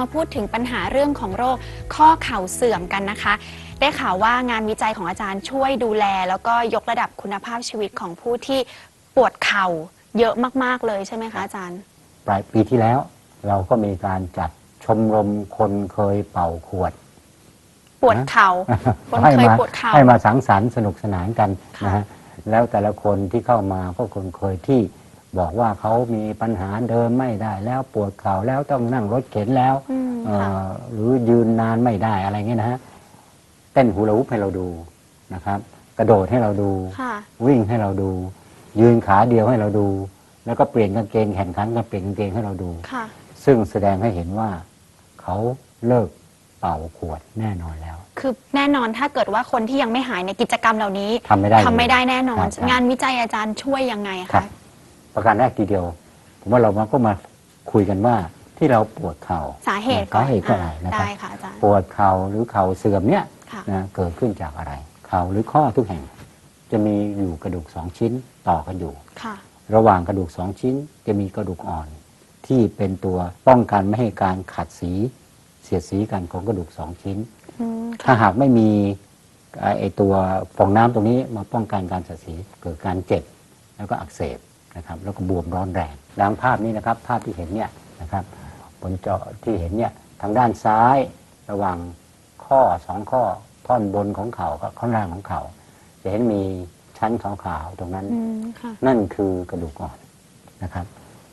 มาพูดถึงปัญหาเรื่องของโรคข้อเข่าเสื่อมกันนะคะ ได้ข่าวว่างานวิจัยของอาจารย์ช่วยดูแล แล้วก็ยกระดับคุณภาพชีวิตของผู้ที่ปวดเข่าเยอะมาก ๆ เลยใช่ไหมคะอาจารย์ ปลายปีที่แล้ว เราก็มีการจัดชมรมคนเคยเป่าขวด ปวดเข่าคนให้เคยมาปวดเข่าให้มาสังสรรค์สนุกสนานกันค่ะนะฮะแล้วแต่ละคนที่เข้ามาก็คนเคยที่ บอกว่าเขามีปัญหาเดินไม่ได้แล้วปวดเข่าแล้วต้องนั่งรถเข็นแล้วอืมเอ่ค่ะอหรือยืนนานไม่ได้อะไรเงี้ยนะฮะเต้นฮูลาฮูปให้เราดูนะครับ กระโดดให้เราดูค่ะวิ่งให้เราดู ยืนขาเดียวให้เราดู แล้วก็เปลี่ยนกางเกงแข่งขันกันเปลี่ยนกางเกงให้เราดูค่ะซึ่งแสดงให้เห็นว่าเขาเลิกเป่าขวดแน่นอนแล้ว คือแน่นอนถ้าเกิดว่าคนที่ยังไม่หายในกิจกรรมเหล่านี้ทำไม่ได้เลยทำไม่ได้แน่นอนครับงานวิจัยอาจารย์ช่วยยังไงครัคะบ ประการแรกทีเดียว ผมว่าเรามาก็มาคุยกันว่าที่เราปวดเข่าสาเหตุก่อนสาเหตุก็อะไรนะครับได้ค่ะอาจารย์ปวดเข่าหรือเข่าเสื่อมเนี่ยค่ะนะเกิดขึ้นจากอะไร เข่าหรือข้อทุกแห่ง จะมีอยู่กระดูกสองชิ้นต่อกันอยู่ค่ะระหว่างกระดูกสองชิ้นจะมีกระดูกอ่อน ที่เป็นตัวป้องกันไม่ให้การขัดสี เสียดสีกันของกระดูกสองชิ้นอืมถ้าค่ะหากไม่มีไอ้ไอตัวฟองน้ำตรงนี้มาป้องกันการเสียดสีเกิดการเจ็บแล้วก็อักเสบ นะครับแล้วก็บวมร้อนแรงดังภาพนี้นะครับภาพที่เห็นเนี่ยนะครับบนจอที่เห็นเนี่ยทางด้านซ้ายระหว่างข้อสองข้อท่อนบนของเข่ากับข้างล่างของเข่าจะเห็นมีชั้นขาวๆตรงนั้นอืมค่ะนั่นคือกระดูกอ่อนนะครับ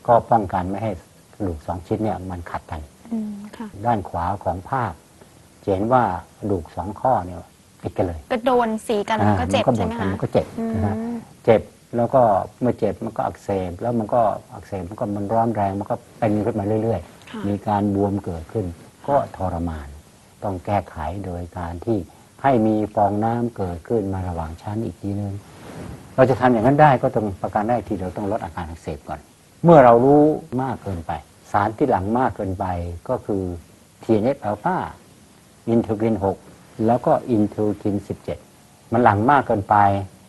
ก็ป้องกันไม่ให้กระดูกสองชิ้นเนี่ยมันขัดกันอืมค่ะด้านขวาของภาพจะเห็นว่ากระดูกสองข้อเนี่ยติดกันเลย ก็โดนสีกันแล้วก็เจ็บอ่าใช่ไหมนคะมันก็เจ็บอืมนะฮะเจ็บ แล้วก็เมื่อเจ็บมันก็อักเสบแล้วมันก็อักเสบมันก็มันร้อนแรงมันก็เป็นขึ้นมาเรื่อยค่ะๆมีการบวมเกิดขึ้น ก็ทรมาน ต้องแก้ไขโดยการที่ให้มีฟองน้ำเกิดขึ้นมาระหว่างชั้นอีกทีนึงเราจะทำอย่างนั้นได้ก็ต้องประการแรกที่เราต้องลดอาการอักเสบก่อน เมื่อเรารู้มากเกินไป สารที่หลังมากเกินไปก็คือ TNF อ l ลฟาอินเทอร์กิน 6 แล้วก็อินเทอร์กิน 17 มันหลังมากเกินไป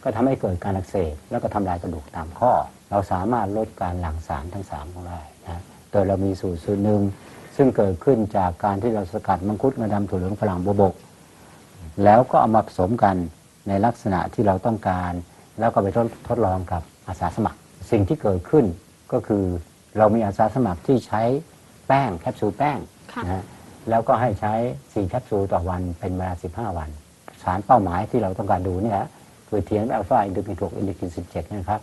ก็ทำให้เกิดการอักเสบแล้วก็ทำลายกระดูกตามข้อ เราสามารถลดการหลั่งสารทั้ง3ของเราได้นะโดยเรามีสูตรสูตรหนึ่งซึ่งเกิดขึ้นจากการที่เราสกัดมังคุดงาดำถั่วเหลืองฝรั่งบวบก แล้วก็เอามาผสมกันในลักษณะที่เราต้องการ แล้วก็ไปทดทดลองกับอาสาสมัคร สิ่งที่เกิดขึ้นก็คือเรามีอาสาสมัครที่ใช้แป้งแคปซูลแป้งค่ะนะฮะแล้วก็ให้ใช้4แคปซูลต่อวันเป็นเวลา 15 วัน สารเป้าหมายที่เราต้องการดูเนี่ย คือเทียนอัลฟาอินดูกิน6อินดูกิน17เนี่ยนะครับ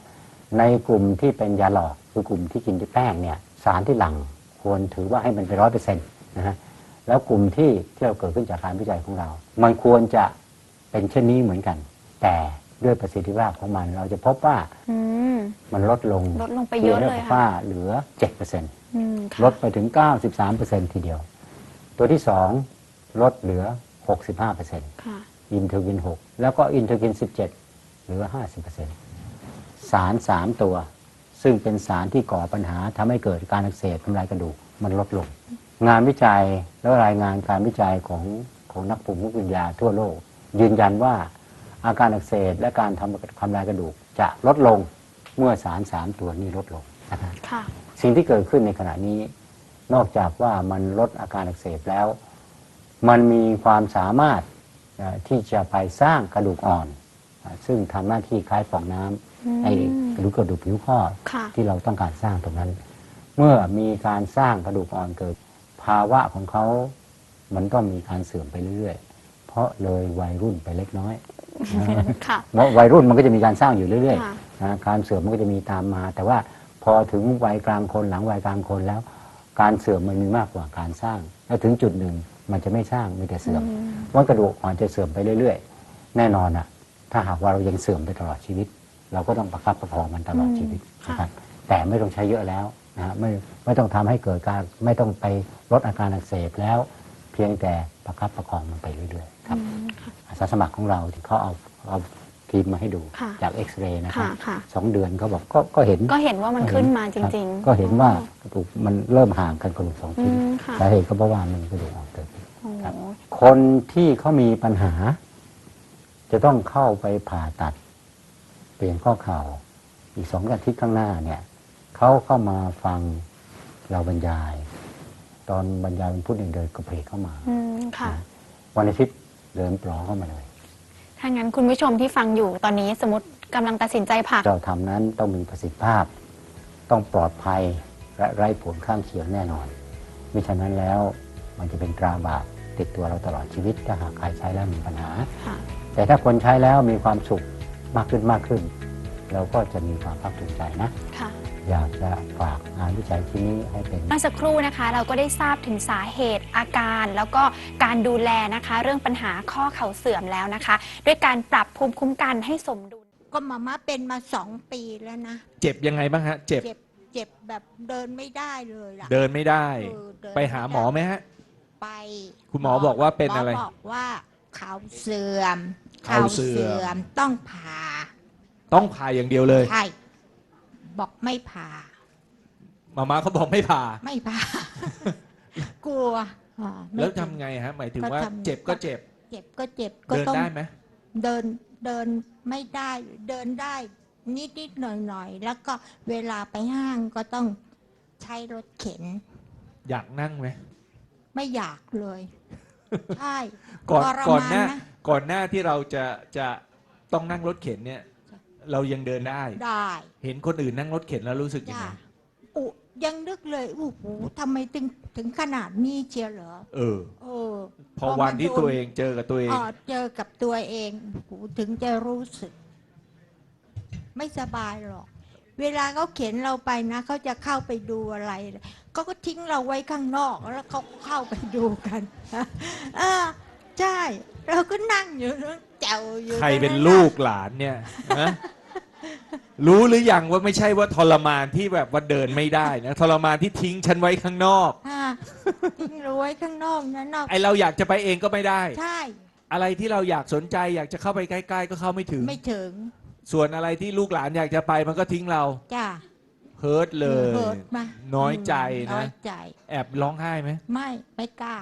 ในกลุ่มที่เป็นยาหลอกคือกลุ่มที่กินที่แป้งเนี่ยสารที่หลังควรถือว่าให้มันเป็นร้อยเปอร์เซ็นต์นะฮะแล้วกลุ่มที่ที่เราเกิดขึ้นจากการวิจัยของเรา มันควรจะเป็นเช่นนี้เหมือนกัน แต่ด้วยประสิทธิภาพของมันเราจะพบว่าอืมมันลดลงลดลงไปเยอะเลยทีค่ะฟ้าเหลือ7%เปอร์เซ็นต์อืมค่ะลดไปถึง93%ทีเดียว ตัวที่2ลดเหลือ65%ค่ะอิน เทอร์กิน 6 แล้วก็อินเทอร์กิน 17เหลือ50%สาร 3 ตัว ซึ่งเป็นสารที่ก่อปัญหาทำให้เกิดการอักเสบทำลายกระดูกมันลดลง งานวิจัยและรายงานการวิจัยของของนักภูมิคุ้มกันยาทั่วโลก ยืนยันว่าอาการอักเสบและการทำทำลายกระดูกจะลดลงเมื่อสาร 3 ตัวนี้ลดลงนะครับค่ะสิ่งที่เกิดขึ้นในขณะนี้ นอกจากว่ามันลดอาการอักเสบแล้ว มันมีความสามารถเอ่อ ที่จะไปสร้างกระดูกอ่อนอ่าซึ่งทำหน้าที่คล้ายฟองน้อืมำไอ้กระดูกกระดูกผิวข้อค่ะที่เราต้องการสร้างตรงนั้น เมื่อมีการสร้างกระดูกอ่อนเกิด ภาวะของเขา มันต้องมีการเสื่อมไปเรื่อยๆ เพราะเลยวัยรุ่นไปเล็กน้อยค่ะเพราะวัยรุ่นมันก็จะมีการสร้างอยู่เรื่อยค่ะๆนะการเสื่อมมันก็จะมีตามมา แต่ว่าพอถึงวัยกลางคนหลังวัยกลางคนแล้ว การเสื่อมมันมีมากกว่าการสร้าง แล้วถึงจุดหนึ่ง มันจะไม่สร้างมีแต่เสื่อมอืมว่ากระดูกอ่อนจะเสื่อมไปเรื่อยๆ แน่นอนอะถ้าหากว่าเรายังเสื่อมไปตลอดชีวิต เราก็ต้องประคับประคองมันตลอดชีวิตค่ะนะครับแต่ไม่ต้องใช้เยอะแล้วนะฮะไม่ไม่ต้องทำให้เกิดการไม่ต้องไปลดอาการอักเสบแล้ว เพียงแต่ประคับประคองมันไปเรื่อยๆครับอืมค่ะอาสาสมัครของเราที่เขาเอาเอาทีมมาให้ดูค่ะจากเอ็กซเรย์นะครับค่ะค่ะสองเดือนเขาบอกก็ก็เห็นก็เห็นว่ามันขึ้นมาจริงคบๆก็เห็นว่ากระดูกมันเริ่มห่างกันกระดูกสองอืชิ้นมค่ะสาเหตุก็เพราะว่ามันกระดูกอ่อนเกิดขึ้นโอ้โห ครับคนที่เขามีปัญหา จะต้องเข้าไปผ่าตัด เปลี่ยนข้อเข่า อีกสองอาทิตย์ข้างหน้าเนี่ยเขาเข้ามาฟังเราบรรยาย ตอนบรรยายวันพุธเนี่ยเดินกระเพกเข้ามาอืมค่ะวันอาทิตย์เดินปลอเข้ามาเลย ถ้างั้นคุณผู้ชมที่ฟังอยู่ตอนนี้สมมติกำลังตัดสินใจผ่าเราทำนั้นต้องมีประสิทธิภาพ ต้องปลอดภัยและไร้ผลข้างเคียงแน่นอนมิฉะนั้นแล้วมันจะเป็นตราบาป ติดตัวเราตลอดชีวิตถ้าหากใครใช้แล้วมีปัญหาค่ะแต่ถ้าคนใช้แล้วมีความสุขมากขึ้นมากขึ้น เราก็จะมีความภาคภูมิใจนะค่ะอยากจะฝากงานวิจัยที่นี้ให้เป็นเมื่อสักครู่นะคะเราก็ได้ทราบถึงสาเหตุอาการ แล้วก็การดูแลนะคะ เรื่องปัญหาข้อเข่าเสื่อมแล้วนะคะ ด้วยการปรับภูมิคุ้มกันให้สมดุลก็มาม่าเป็นมาสองปีแล้วนะ เจ็บยังไงบ้างฮะ เจ็บ เจ็บเจ็บแบบเดินไม่ได้เลยล่ะ เดินไม่ได้ เออเดินไปหาหมอไหมฮะ ไปคุณหมอบอกว่าเป็นอะไร หมบอกว่าเขาเสื่อมเข่าเสื่อม มต้องผ่าต้องผ่าอย่างเดียวเลย ใช่บอกไม่ผ่า มาม่าเขาบอกไม่ผ่า ไม่ผ่า กลัวอ่าไม่แล้วทำเป็นไงฮะ หมายถึงก็ว่าทำเจ็บก็เจ็บ เจ็บก็เจ็บก็เดินต้อง ได้ไหมเดินเดินไม่ได้เดินได้นิดนิดๆหน่อยหน่อยๆ แล้วก็เวลาไปห้างก็ต้องใช้รถเข็น อยากนั่งไหม ไม่อยากเลย ใช่ก่อนทรก่อนมหน้านะก่อนหน้าที่เราจะจะต้องนั่งรถเข็นเนี่ย เรายังเดินได้ ได้เห็นคนอื่นนั่งรถเข็นแล้วรู้สึกยังจ้าไงอุยังนึกเลยโอ้โหทำไมถึงถึงขนาดนี้เชียวเหรอเออ เออพอวันที่ตัวเองเจอกับตัวเองอ๋อเจอกับตัวเองโอ้โหถึงจะรู้สึก ไม่สบายหรอก เวลาเขาเข็นเราไปนะเขาจะเข้าไปดูอะไร เขาก็ทิ้งเราไว้ข้างนอก แล้วเขาก็เข้าไปดูกันเออใช่ เราก็นั่งอยู่นั่งแจวอยู่ใครเป็นตงะลูกหลานเนี่ยนะรู้หรือยังว่าไม่ใช่ว่าทรมานที่แบบว่าเดินไม่ได้นะทรมานที่ทิ้งฉันไว้ข้างนอกอ่าทิ้งเราไว้ข้างนอกนะนอกไอเราอยากจะไปเองก็ไม่ได้ ใช่ อะไรที่เราอยากสนใจ อยากจะเข้าไปใกล้ ๆ ก็เข้าไม่ถึง ไม่ถึง ส่วนอะไรที่ลูกหลานอยากจะไปมันก็ทิ้งเราจ้า เฮิร์ตเลยเหิดมาน้อยใจน้อนะ ยใจ แอบร้องไห้ไหม ไม่ไม่กล้า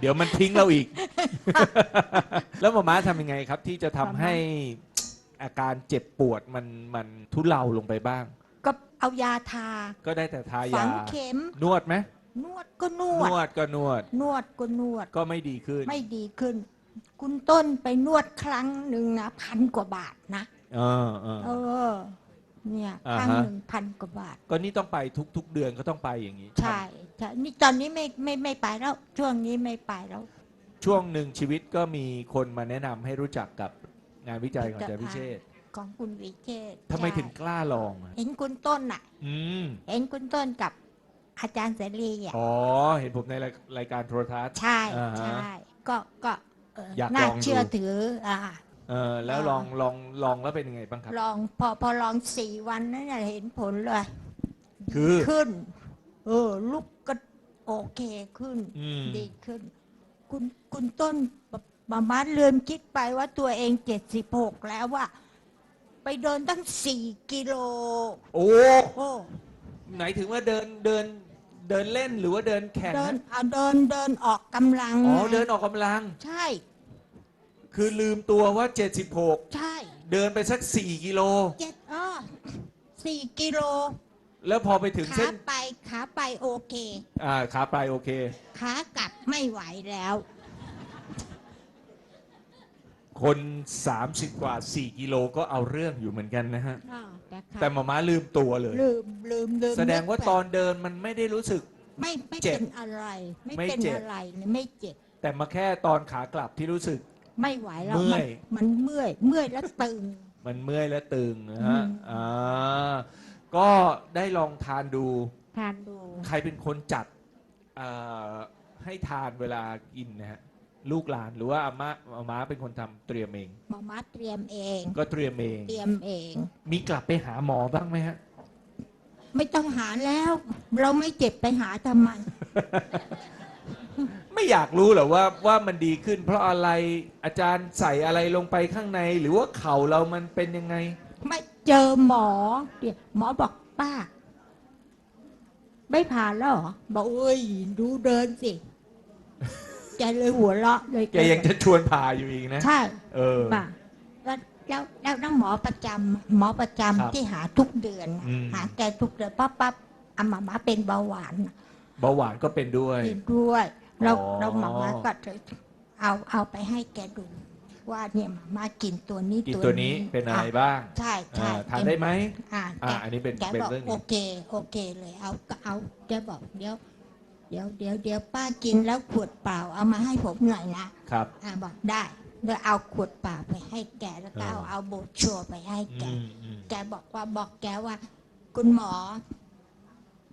เดี๋ยวมันทิ้งเราอีก แล้วหมอม้าทำยังไงครับ ที่จะทำให้อาการเจ็บปวดมันมันทุเลาลงไปบ้าง ก็เอายาทา ก็ได้แต่ทาฝัยา งเข็ม นวดไหมนวดก็นนวดวดก็นวด นวดก็นวด ก็ไม่ดีขึ้นไม่ดีขึ้น คุณต้นไปนวดครั้งหนึ่งนะพันกว่าบาทนะ เออเออเออ เนี่ยอ่าครั้งฮะหนึ่งพันกว่าบาท ก็นี่ต้องไปทุกๆเดือนก็ต้องไปอย่างนี้ใช่ใช่นี่ตอนนี้ไม่ไม่ไม่ไปแล้ว ช่วงนี้ไม่ไปแล้ว ช่วงหนึ่งชีวิตก็มีคนมาแนะนำให้รู้จักกับงานวิจัยของอาจารย์พิเชษฐ์ของคุณวิเชษฐ์ทำไมใช่ถึงกล้าลองอะเห็นคุณต้นน่ะ อืมเห็นคุณต้นกับอาจารย์เสรีอะอ๋อเห็นผมในรายรายการโทรทัศน์ ใช่อ่าฮะใช่ก็ก็เอ่ออยากน่าลองดู เชื่อถืออ่า เออแล้วอ่าลองลองลองแล้วเป็นยังไงบ้างครับ ลองพอพอลองสี่วันนั้นน่ะเห็นผลเลยคือ ขึ้น เออ ลุกก็โอเคขึ้น อืม ดีขึ้น คุณคุณต้นมามาลืมคิดไปว่าตัวเองเจ็ดสิบหกแล้วว่า ไปเดินตั้งสี่กิโลโอ้โอ้ไหนถึงว่าเดินเดินเดินเล่นหรือว่าเดินแข่งเดินนะเอาเดินเดินออกกำลังอ๋อไงเดินออกกำลัง ใช่ คือลืมตัวว่า 76 ใช่เดินไปสัก 4 กิโล เจ็ดอ้อสี่กิโลแล้วพอไปถึงขาเส้นไปขาไปโอเค อ่าขาปลายโอเค ขากลับไม่ไหวแล้ว คน 30 กว่า 4 กิโลก็เอาเรื่องอยู่เหมือนกันนะฮะ อ้าวแต่ขาแต่หมาม้าลืมตัวเลย ลืมลืมลืมแสดงว่านึกไปตอนเดินมันไม่ได้รู้สึก ไม่ไม่เจ็บเป็นอะไร ไม่ไม่เป็นเจ็บ อะไรเนี่ยไม่เจ็บ แต่มาแค่ตอนขากลับที่รู้สึก ไม่ไหวแล้วเมื่อยนมันเมื่อย เมื่อยแล้วตึง มันเมื่อยและตึงนะฮะอืม อ่าก็ได้ลองทานดู ทานดู ใครเป็นคนจัดเอ่อให้ทานเวลากินนะฮะลูกหลานหรือว่าอาม่าอาม่าเป็นคนทำเตรียมเอง หมอมาเตรียมเอง ก็เตรียมเอง เตรียมเอง มีกลับไปหาหมอบ้างไหมฮะ ไม่ต้องหาแล้ว เราไม่เจ็บไปหาทำไม ไม่อยากรู้เหรอว่าว่ามันดีขึ้น เพราะอะไรอาจารย์ใส่อะไรลงไปข้างใน หรือว่าเข่าเรามันเป็นยังไง ไม่เจอหมอเดี๋ยวหมอบอกป้า ไม่ผ่านแล้วเหรอบอกเอ้ยดูเดินสิแกเลยหัวเราะเลยแกยังจะชวนพาอยู่อีกนะ ใช่ เออป่ะแล้วแล้วแล้วนั่งหมอประจำหมอประจำครับที่หาทุกเดือนน่ะอืมหาแกทุกเดือนปั๊บปั๊บอามามาเป็นเบาหวานน่ะเบาหวานก็เป็นด้วยกินด้วย เราอ๋อ เราหมาม่าก็จะเอาเอาไปให้แกดูว่าเนี่ยหมาม่ากินตัวนี้กินตัวนี้เป็นอะไรอ่บ้างใช่ใช่อ่าทานได้ไหมอ่าอ่า แกอันนี้เป็นแกเป็นบอกเรื่องหโอนึ่ง เคโอเคเลย เอาก็เอาแกบอกเดี๋ยวเดี๋ยวเดี๋ยวเดี๋ยวป้ากินแล้วขวดเปล่าเอามาให้ผมหน่อยนะครับ อ่าบอกได้เดี๋ยวเอาขวดเปล่าไปให้แกแล้วก็เอาอ่าเอาโบรชัวร์ไปให้แก อืมอืม แกบอกว่าบอกแกว่า คุณหมอ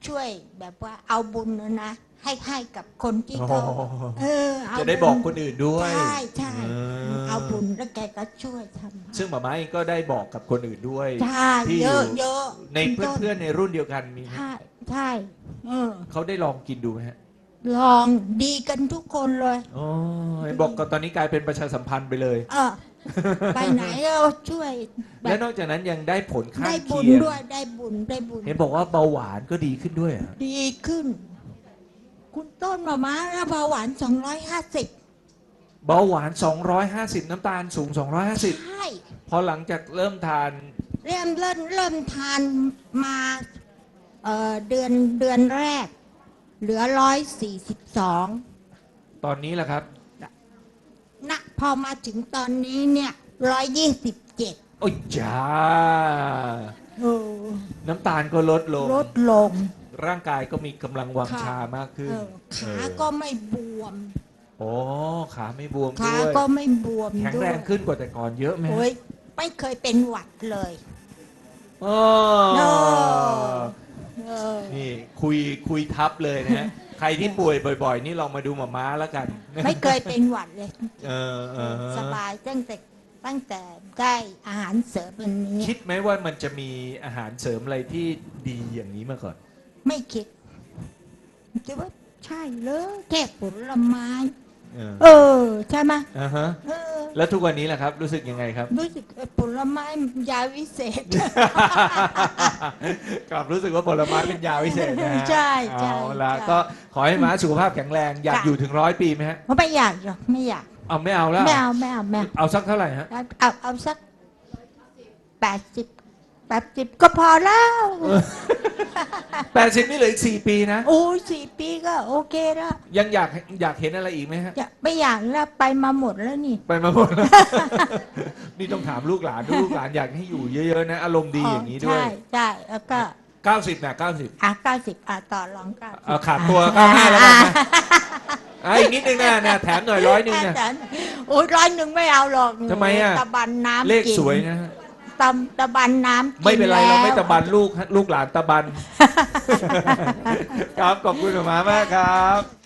ช่วยแบบว่าเอาบุญนะนะ ให้ให้กับคนที่เขาโอ้โหเออเอาจะได้บอกคนอื่นด้วย ใช่ใช่เออเอาบุญแล้วแกก็ช่วยทำซึ่งหมาม้าเองก็ได้บอกกับคนอื่นด้วย ใช่ที่เยอยู่อะเยอะในเพื่อนๆในรุ่นเดียวกันมีไหมใช่ใช่เออ เขาได้ลองกินดูไหมฮะลองดีกันทุกคนเลย อ๋อเห็นบอกก็ตอนนี้กลายเป็นประชาสัมพันธ์ไปเลย เออ ไปไหนก็ช่วยแบและบนอกจากนั้นยังได้ผลข้างได้บุญเคียงด้วยได้บุญได้บุญเห็นบอกว่าเบาหวานก็ดีขึ้นด้วยเหรอดีขึ้น คุณต้นมาม้าแล้วเบาหวานสองร้อยห้าสิบเบาหวาน 250 น้ำตาลสูง 250 ใช่ พอหลังจากเริ่มทาน เริ่มเริ่มเริ่มทานมาเอ่อเดือนเดือนแรก เหลือร้อยสี่สิบสองตอนนี้แหละครับ นะพอมาถึงตอนนี้เนี่ยร้อยยี่สิบเจ็ดโอ้ยจ้า โอ้น้ำตาลก็ลดลง ลดลง ร่างกายก็มีกำลังวังค่ะชามากขึ้นเออขาเออก็ไม่บวม โอ้ขาไม่บวมขาด้วยก็ไม่บวมแข็งด้วแรยงขึ้นกว่าแต่ก่อนเยอะไหมโอ้ยไม่เคยเป็นหวัดเลย โอ้เออเออ นี่คุยคุยทับเลยนะฮะ ใครที่ป่วยบ่อย ๆ นี่ลองมาดูหมาม้าแล้วกันไม่เคยเป็นหวัดเลย เออเออสบายตั้งแต่ตั้งแต่ได้อาหารเสริมอันนี้ คิดไหมว่ามันจะมีอาหารเสริมอะไรที่ดีอย่างนี้มาก่อน ไม่คิดคิดว่าใช่เลยแค่ผลไม้ เออเออ ใช่ไหมอ่าฮะเออ แล้วทุกวันนี้ล่ะครับรู้สึกยังไงครับ รู้สึกเออผลไม้ยาวิเศษ กลับรู้สึกว่าผลไม้เป็นยาวิเศษนะฮะใช่ใช่เอาละใช่ก็ขอให้ม้าสุขภาพแข็งแรงอยากจ้ะอยู่ถึงร้อยปีไหมฮะเพราะไม่อยากหรอกไม่อยากเอาไม่เอาแล้ว ไม่เอาไม่เอาไม่เอาเอาสักเท่าไหร่ฮะ เอาเอาเอาสักแปดสิบ แปดสิบก็พอแล้ว แปดสิบนี่เหลืออีกสี่ปีนะ โอ้ยสี่ปีก็โอเคแล้วยังอยากอยากเห็นอะไรอีกไหมฮะ จะไม่อยากแล้วไปมาหมดแล้วนี่ ไปมาหมดแล้ว นี่ต้องถามลูกหลานดูลูกหลานอยากให้อยู่เยอะๆนะ อารมณ์ดีอย่างนี้ด้วย ใช่ใช่แล้วก็90นะ90อะเก้าสิบอะต่อรองเก้าสิบเอาขาดตัว95แล้วกันนะอะอีกนิดนึงนะนะแถมหน่อยร้อยหนึ่งนะโอ้ยร้อยหนึ่งไม่เอาหรอกทำไมอะตะบันน้ำเลขกินสวยนะฮะ ตำตะบันน้ำกิไม่เป็นไรเราไม่แล้วตะบันลูกลูกหลานตะบัน ครับขอบคุณหมามากครับ